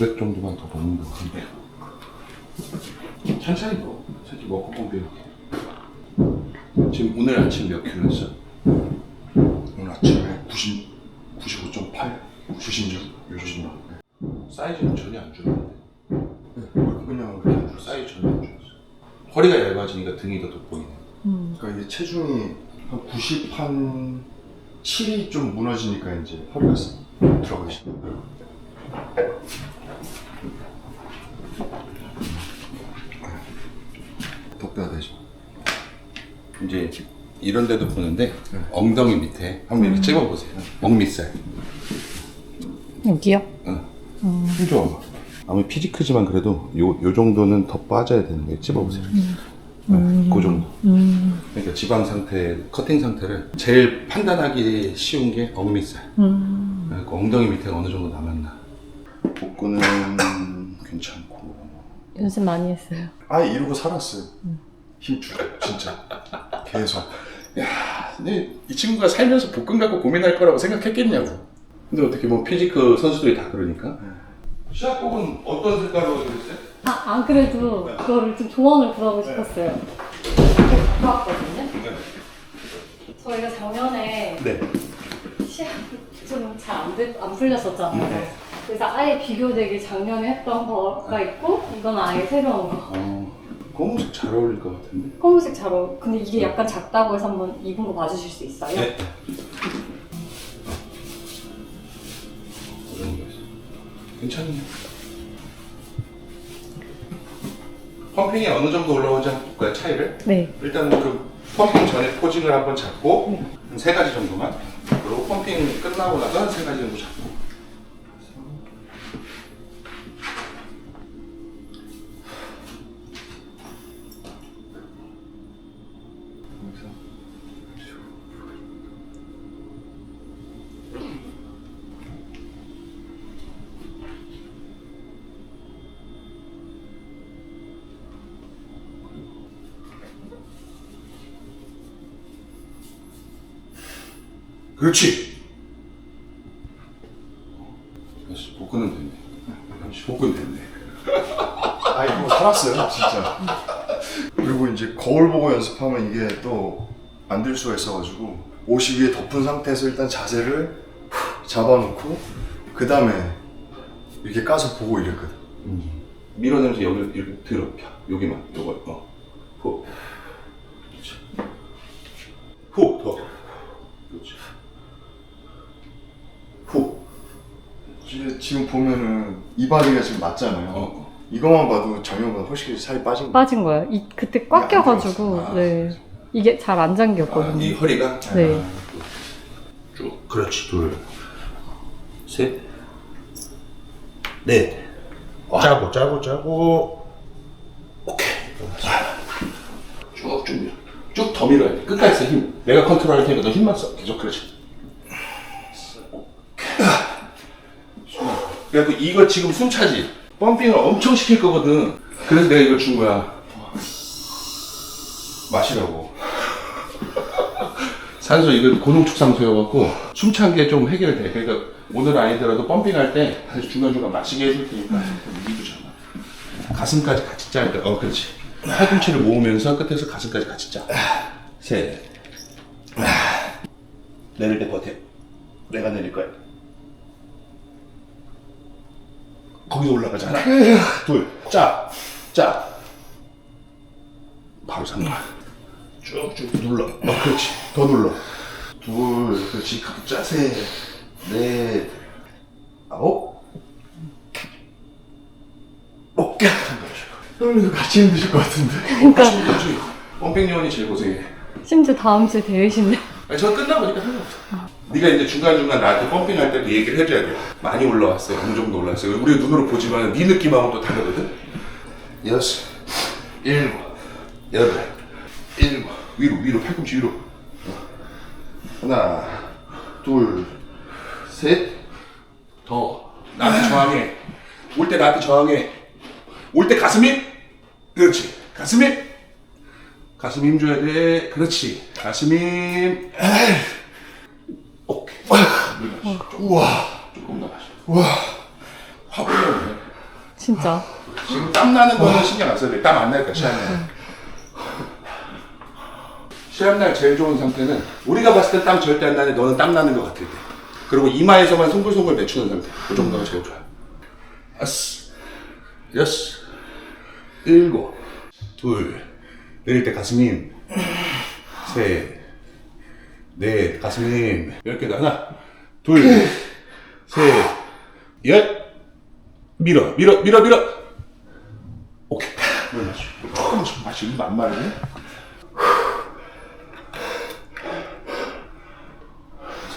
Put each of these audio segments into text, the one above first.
500 정도만 더 먹는 것 같은데. 천천히 먹어. 천천히 먹고 이렇게. 지금 오늘 아침 몇 킬로 했어? 오늘 아침에 90, 95.8, 96, 66. 사이즈는 전혀 안 줄었는데. 그냥 그렇게 사이즈 전혀 안 줄었어. 허리가 얇아지니까 등이 더 돋보이네. 그러니까 이게 체중이 한 90, 한 7이 좀 무너지니까 이제 허리가 쓱 들어가시는 거예요. 덕다 되죠. 이제 이런 데도 보는데 엉덩이 밑에 한번 이렇게 찝어보세요. 먹밑살. 여기요? 응. 힘 줘. 아무리 피지 크지만 그래도 요, 요 정도는 더 빠져야 되는 거예요. 찝어보세요. 네, 그 정도. 그러니까 지방 상태, 커팅 상태를 제일 판단하기 쉬운 게 엉밑살. 그러니까 엉덩이 밑에 어느 정도 남았나. 복근은 괜찮고. 연습 많이 했어요. 아 이러고 살았어요. 힘줄 진짜 계속. 근데 이 친구가 살면서 복근 갖고 고민할 거라고 생각했겠냐고. 근데 어떻게 뭐 피지크 선수들이 다 그러니까. 시합복은 어떤 색깔로 그렸어요? 아, 안 그래도 그거를 좀 조언을 구하고 싶었어요. 좋았거든요. 저희가 작년에 네. 시합 좀잘안 안 풀렸었잖아요. 네. 그래서 아예 비교되게 작년에 했던 거가 있고 이건 아예 새로운 거. 어, 검은색 잘 어울릴 것 같은데. 검은색 잘 어울. 근데 이게 약간 작다고 해서 한번 입은 거 봐주실 수 있어요? 네. 어려운 거 있어. 괜찮네. 펌핑이 어느 정도 올라오는지 한번 볼까요? 차이를? 네. 일단 그 펌핑 전에 포징을 한번 잡고 한 세 가지 정도만 그리고 펌핑 끝나고 나서 한 세 가지 정도 잡고 그렇지. 역시 복근은 됐네. 역시 복근 됐네. 아 이러고 살았어요 진짜. 그리고 이제 거울 보고 연습하면 이게 또 안 될 수가 있어가지고 옷이 위에 덮은 상태에서 일단 자세를 잡아놓고 그 다음에 이렇게 까서 보고 이랬거든. 밀어내면서 여기를 이렇게 들어. 여기만. 요거. 어. 후. 그렇지. 후. 더. 그렇지. 후. 이제 지금 보면은 이바리가 지금 맞잖아요. 어. 이거만 봐도 작년보다 훨씬 살이 빠진 거. 빠진 거예요. 이 그때 꽉 이게 안 껴가지고 들어갔어. 아, 네 이게 잘 안 아, 잠겼거든요. 이 허리가? 네. 아, 쭉. 그렇지. 둘. 셋. 넷. 짜고, 짜고, 짜고. 오케이. 쭉, 쭉 밀어. 쭉 더 밀어야 돼. 끝까지 써, 힘. 내가 컨트롤 할 테니까 너 힘만 써. 계속 그렇지. 그래갖고 이거 지금 숨 차지? 펌핑을 엄청 시킬 거거든. 그래서 내가 이걸 준 거야. 마시라고. 산소 이거 고농축산소여갖고 숨찬 게 좀 해결돼. 그러니까 오늘 아니더라도 펌핑할 때 다시 중간중간 마시게 해줄 테니까 미두잖아. 가슴까지 같이 짤 때. 어, 그렇지. 팔꿈치를 모으면서 끝에서 가슴까지 같이 짜. 셋. 내릴 때 버텨. 내가 내릴 거야. 거기서 올라가잖아. 둘. 짜. 짜. 바로 상가. 쭉쭉 눌러. 어, 그렇지. 더 눌러. 둘, 그렇지. 짜. 셋, 넷, 아홉. 오케이. 형님도 음, 같이 힘드실 것 같은데. 그러니까. 펌핑 요원이 제일 고생해. 심지어 다음 주에 대회신데 아니, 저 끝나보니까 상관없어. 네가 이제 중간중간 나한테 펌핑할 때도 얘기를 해줘야 돼. 많이 올라왔어요. 어느 정도 올라왔어요. 우리 눈으로 보지만 네 느낌하고 또 다르거든. 여섯, 일곱, 여덟, 일곱. 위로, 위로, 팔꿈치 위로. 하나, 둘, 셋. 더. 나한테 저항해. 올 때 나한테 저항해. 올 때 가슴 힘. 그렇지. 가슴 힘. 가슴 힘 줘야 돼. 그렇지. 가슴 힘. 오케이. 우와. 조금 더 마셔. 우와. 확 올라오네. 진짜. 지금 땀 나는 거는 신경 안 써도 돼. 땀안 나니까 시합날. 시합날 제일 좋은 상태는 우리가 봤을 때 땀 절대 안 나는데 너는 땀 나는 것 같을 때. 그리고 이마에서만 송글송글 맺히는 상태. 그 정도가 제일 좋아요. 아스, 여섯, 일곱, 둘. 내릴 때 가슴 힘. 셋, 넷, 가슴 힘. 열 개다. 하나, 둘, 셋, 열. 밀어, 밀어, 밀어, 밀어. 오케이. 물 마시고. 조금씩 마시고 만만해.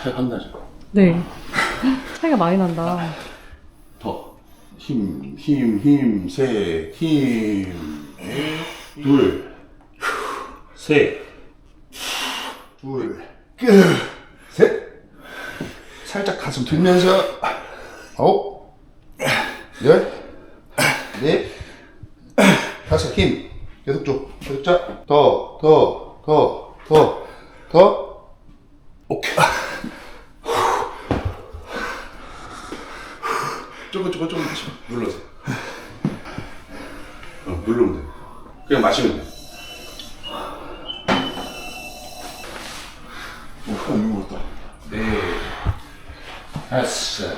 차이 안 나죠? 네. 차이가 많이 난다. 더. 힘, 힘, 힘, 셋, 힘. 둘, 셋, 둘, 셋. 살짝 가슴 들면서 아홉, 열, 넷, 다섯 힘 계속 줘 계속 자. 더, 더, 더, 더, 더. 오케이. 조금 조금 조금 눌러서. 어, 누르면 돼. 그냥 마시면 돼. 어, 너무 무겁다. 네, 다섯,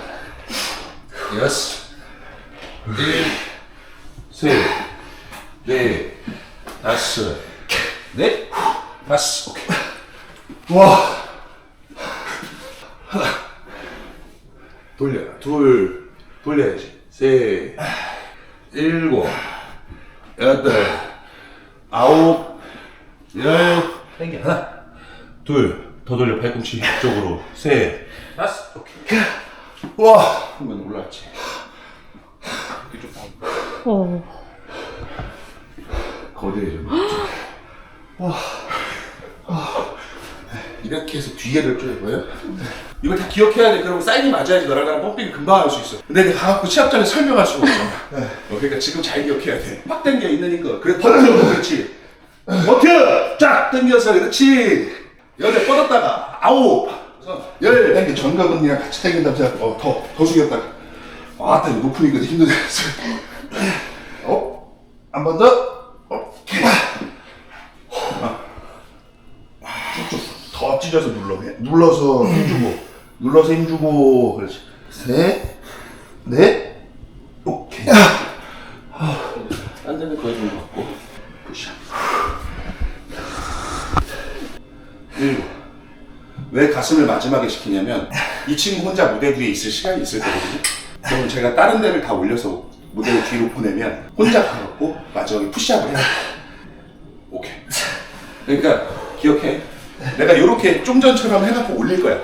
여섯, 일, 셋, 넷, 다섯, 넷, 다섯. 오케이. 와, 돌려. 둘, 돌려야지. 셋, 일곱, 여덟, 아홉, 열. 땡겨. 하나, 둘, 더 돌려. 팔꿈치 쪽으로. 셋, 다섯. 오케이. 와, 한번 올라왔지. 이렇게 좀 봐. 어. 거대해져. 이렇게 해서 뒤에를 쪼여 보여? 이걸 다 기억해야 돼. 그러면 사인이 맞아야지 너랑 나랑 펌핑을 금방 할 수 있어. 근데 내가 가갖고 시합장에 설명할 수가 없어. 어, 그러니까 지금 잘 기억해야 돼. 확 당겨 있는 거. 그래 버텨. 그렇지. 버텨. 쫙 당겨서 그렇지. 여덟 뻗었다가 아홉. 열. 당겨 전가근이랑 같이 당긴다고 생각. 어, 더, 더 숙였다가. 아, 딱 높으니까 힘들어. 어? 한 번 더. 쭉쭉 더 찢어서 눌러. 눌러서 힘주고. 눌러서 힘주고. 그렇지. 셋, 넷, 오케이. 딴 데는 거의 좀 같고. 푸시 왜 가슴을 마지막에 시키냐면 이 친구 혼자 무대 뒤에 있을 시간이 있을 거거든요. 그러면 제가 다른 데를 다 올려서 무대를 뒤로 보내면 혼자 가갖고 마지막에 푸시업을 해요. 오케이. 그러니까 기억해. 내가 이렇게 좀 전처럼 해갖고 올릴 거야.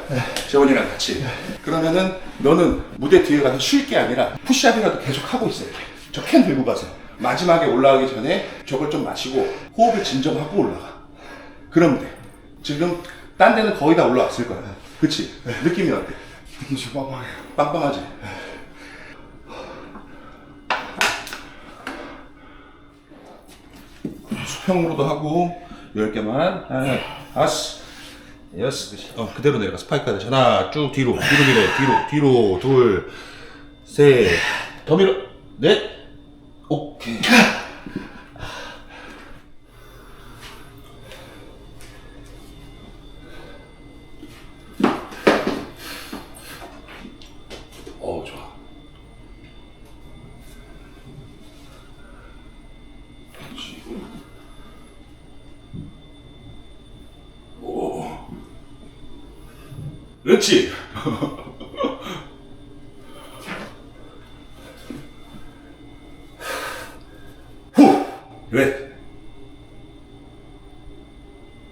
재원이랑 같이. 그러면은 너는 무대 뒤에 가서 쉴 게 아니라 푸시업이라도 계속 하고 있어야 돼. 저 캔 들고 가서 마지막에 올라가기 전에 저걸 좀 마시고 호흡을 진정하고 올라가. 그러면 돼. 지금 딴 데는 거의 다 올라왔을 거야. 그치? 느낌이 어때? 느낌 좀 빵빵해. 빵빵하지? 수평으로도 하고 10개만. 하나 다섯 여섯 어 그대로 내려가. 스파이크 하듯이. 하나 쭉 뒤로. 뒤로 밀어 뒤로. 뒤로. 둘셋더 밀어 넷. 오케이 후. 그래.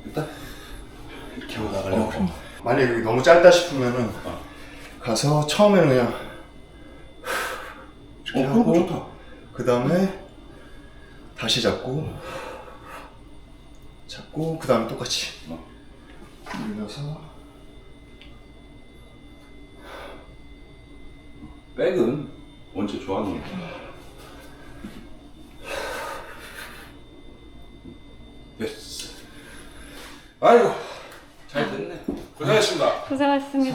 됐다. 이렇게 올라가려고. 만약 여기 너무 짧다 싶으면은 가서 처음에는 그냥 이렇게 어, 그런 거 하고 좋다. 그 다음에 다시 잡고 잡고 그 다음에 똑같이 어. 밀려서 백은 원체 좋아하는 거. 됐어. 아이고, 잘 됐네. 고생하셨습니다.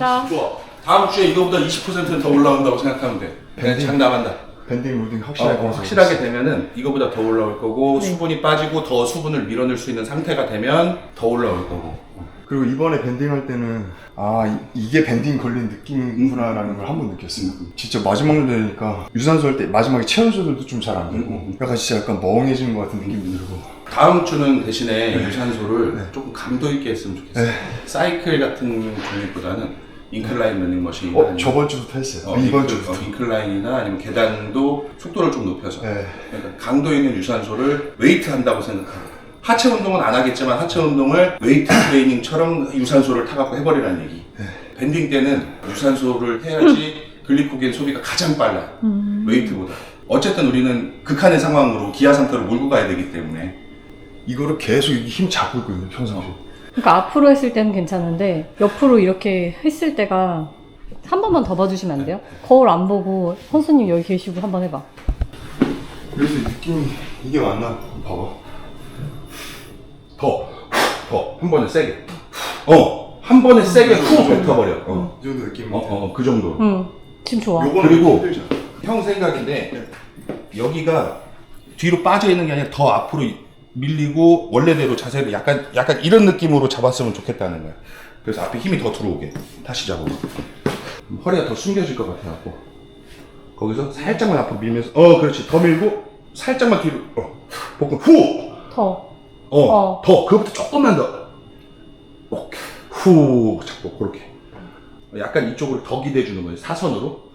고생하셨습니다. 좋아. 다음 주에 이거보다 20%는 더 올라온다고 생각하면 돼. 배는 장 나간다. 밴딩 로딩 어, 확실하게 어, 확실하게 되면은 이거보다 더 올라올 거고 네. 수분이 빠지고 더 수분을 밀어낼 수 있는 상태가 되면 더 올라올 거고 그리고 이번에 밴딩 할 때는 아 이, 게 밴딩 걸린 느낌이구나라는 걸 한 번 느꼈어요. 진짜 마지막 되니까 유산소 할 때 마지막에 체온 조절도 좀 잘 안 되고 음, 약간 진짜 약간 멍해지는 것 같은 느낌이 들고 다음 주는 대신에 유산소를 조금 감도 있게 했으면 좋겠어요 네. 사이클 같은 종류보다는 인클라인 러닝 머신이나 어 아니면 저번 주부터 했어요. 어, 이번 인클- 주부터. 어, 인클라인이나 아니면 계단도 속도를 좀 높여서 네. 그러니까 강도 있는 유산소를 웨이트 한다고 생각하고 하체 운동은 안 하겠지만 하체 운동을 웨이트 트레이닝처럼 유산소를 타갖고 해버리라는 얘기 밴딩 때는 유산소를 해야지 글리코겐 소비가 가장 빨라요 음. 웨이트보다 어쨌든 우리는 극한의 상황으로 기아 상태로 몰고 가야 되기 때문에 이거를 계속 이렇게 힘 잡고 있거든요 평상시에. 그러니까 앞으로 했을 때는 괜찮은데 옆으로 이렇게 했을 때가 한 번만 더 봐주시면 안 돼요? 거울 안 보고 선수님 여기 계시고 한 번 해봐. 그래서 이 느낌이 이게 맞나? 봐봐. 더, 더, 한 번에 세게. 어, 한 번에 세게 후 뱉어버려. 어, 이 정도 느낌. 어, 어, 그 정도. 응. 지금 좋아. 요거는 그리고 힘들죠. 형 생각인데 여기가 뒤로 빠져 있는 게 아니라 더 앞으로 밀리고 원래대로 자세를 약간 약간 이런 느낌으로 잡았으면 좋겠다는 거야. 그래서 앞에 힘이 더 들어오게 다시 잡아. 허리가 더 숨겨질 것 같아갖고 거기서 살짝만 앞으로 밀면서 어 그렇지 더 밀고 살짝만 뒤로 어 복근 후 더. 어, 어. 더, 그거부터 조금만 더. 오케이. 후, 잡고, 그렇게. 약간 이쪽으로 더 기대주는 거예요. 사선으로.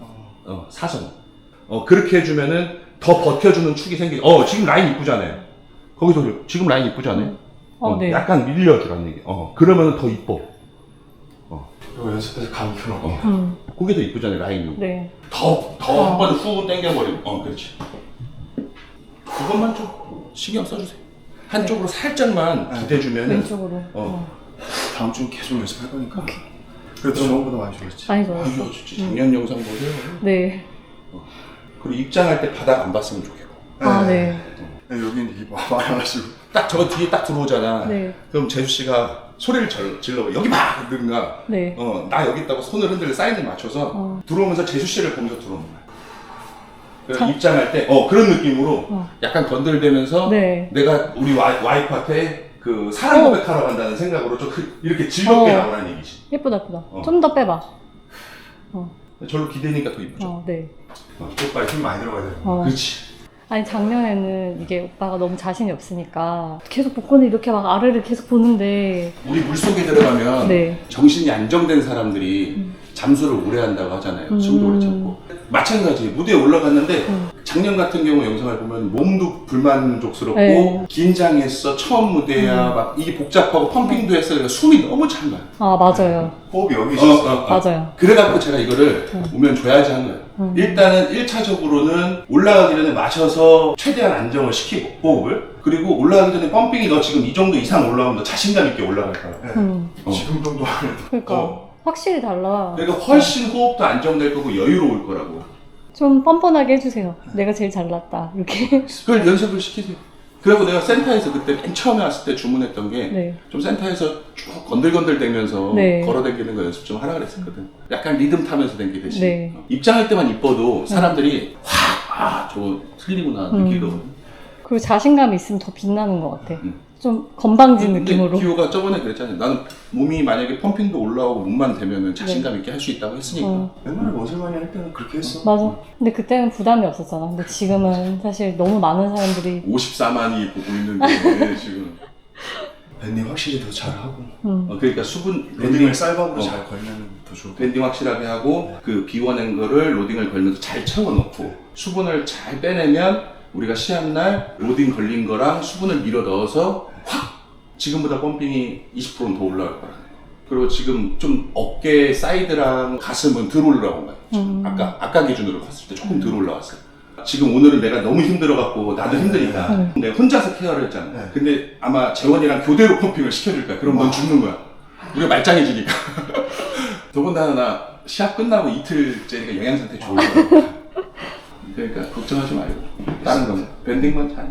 어, 사선. 어, 그렇게 해주면은 더 버텨주는 축이 생기, 어, 지금 라인 이쁘잖아요. 거기서, 지금 라인 이쁘잖아요. 어, 네. 약간 밀려주라는 얘기. 어, 그러면은 더 이뻐. 이거 연습해서 감이 켜놓고. 어. 음. 그게 더 이쁘잖아요, 라인이. 네. 더, 더 어. 한번후 당겨버리고. 어, 그렇지. 그것만 좀 신경 써주세요. 한쪽으로 살짝만 기대주면 은. 왼쪽으로. 어. 어. 다음 주는 계속 연습할 거니까. 그래도 저번보다 많이 좋았지. 많이 좋았어. 진짜 작년 영상 보세요. 네. 그리고 입장할 때 바닥 안 봤으면 좋겠고. 아, 네. 네, 여기는 이게 많아가지고. 딱 저 뒤에 딱 들어오잖아. 네. 그럼 재수 씨가 소리를 절, 질러 여기 봐! 그러든가 네. 어, 나 여기 있다고 손을 흔들고 사인을 맞춰서 어. 들어오면서 재수 씨를 보면서 들어오는 거야. 그래서 자- 입장할 때, 어, 그런 느낌으로 어. 약간 건들대면서 네. 내가 우리 와이, 와이프한테 그 사랑 어. 고백하러 간다는 생각으로 좀 그- 이렇게 즐겁게 어. 나오라는 얘기지. 예쁘다, 예쁘다. 어. 좀 더 빼봐. 어. 절로 기대니까 더 이쁘죠. 어, 네. 오빠 힘 많이 들어가야 돼. 어. 그렇지. 아니 작년에는 이게 오빠가 너무 자신이 없으니까 계속 복근을 이렇게 막 아래를 계속 보는데 우리 물속에 들어가면 네. 정신이 안정된 사람들이 잠수를 오래 한다고 하잖아요. 숨도 음. 오래 참고. 마찬가지 무대에 올라갔는데 음. 작년 같은 경우 영상을 보면 몸도 불만족스럽고 네. 긴장했어 처음 무대야 막 이게 복잡하고 펌핑도 했어 그러니까 숨이 너무 찬 거야. 아 맞아요 호흡이 여기 어, 있었어. 어, 어. 맞아요 그래갖고 제가 이거를 음. 오면 줘야지 한 거예요. 음. 일단은 1차적으로는 올라가기 전에 마셔서 최대한 안정을 시키고 호흡을 그리고 올라가기 전에 펌핑이 너 지금 이 정도 이상 올라오면 너 자신감 있게 올라갈 거야. 네. 음. 어. 지금 정도 하면 그러니까 어. 확실히 달라 그러니까 훨씬 호흡도 안정될 거고 여유로울 거라고. 좀 뻔뻔하게 해주세요 내가 제일 잘났다 이렇게 그걸 연습을 시키세요. 그리고 내가 센터에서 그때 맨 처음에 왔을 때 주문했던 게네좀 센터에서 쭉 건들건들 대면서 네. 걸어다니는 거 연습 좀 하라 그랬었거든. 약간 리듬 타면서 댕기듯이. 네. 어. 입장할 때만 이뻐도 사람들이 확, 아, 저거 틀리구나 음. 느끼거든. 그리고 자신감이 있으면 더 빛나는 것 같아 음. 좀 건방진 근데 느낌으로 기호가 저번에 그랬잖아요. 나는 몸이 만약에 펌핑도 올라오고 몸만 되면은 자신감 있게 할 수 있다고 했으니까. 네. 어, 옛날에 머슬만이 할 때는 그렇게 했어. 맞아 근데 그때는 부담이 없었잖아 근데 지금은 사실 너무 많은 사람들이 54만이 보고 있는데 지금. 밴딩 확실히 더 잘하고. 음. 어, 그러니까 수분 밴딩을 쌀밥으로 어. 잘 걸면 더 좋고. 밴딩 확실하게 하고 그 비워낸 거를 로딩을 걸면서 잘 채워넣고 수분을 잘 빼내면 우리가 시합날 로딩 걸린 거랑 수분을 밀어 넣어서 확 지금보다 펌핑이 20%는 더 올라갈 거라는 거 그리고 지금 좀 어깨 사이드랑 가슴은 덜 올라온 거예요. 지금. 음. 아까 아까 기준으로 봤을 때 조금 덜 올라왔어요. 지금 오늘은 내가 너무 힘들어갖고 나도 힘드니까. 음. 내가 혼자서 케어를 했잖아 네. 근데 아마 재원이랑 교대로 펌핑을 시켜줄 거야. 그럼 넌 죽는 거야. 우리가 말짱해지니까. 더군다나 나 시합 끝나고 이틀째니까 영양 상태 좋을 거야. 그러니까 걱정하지 말고 다른 건 밴딩만 잘.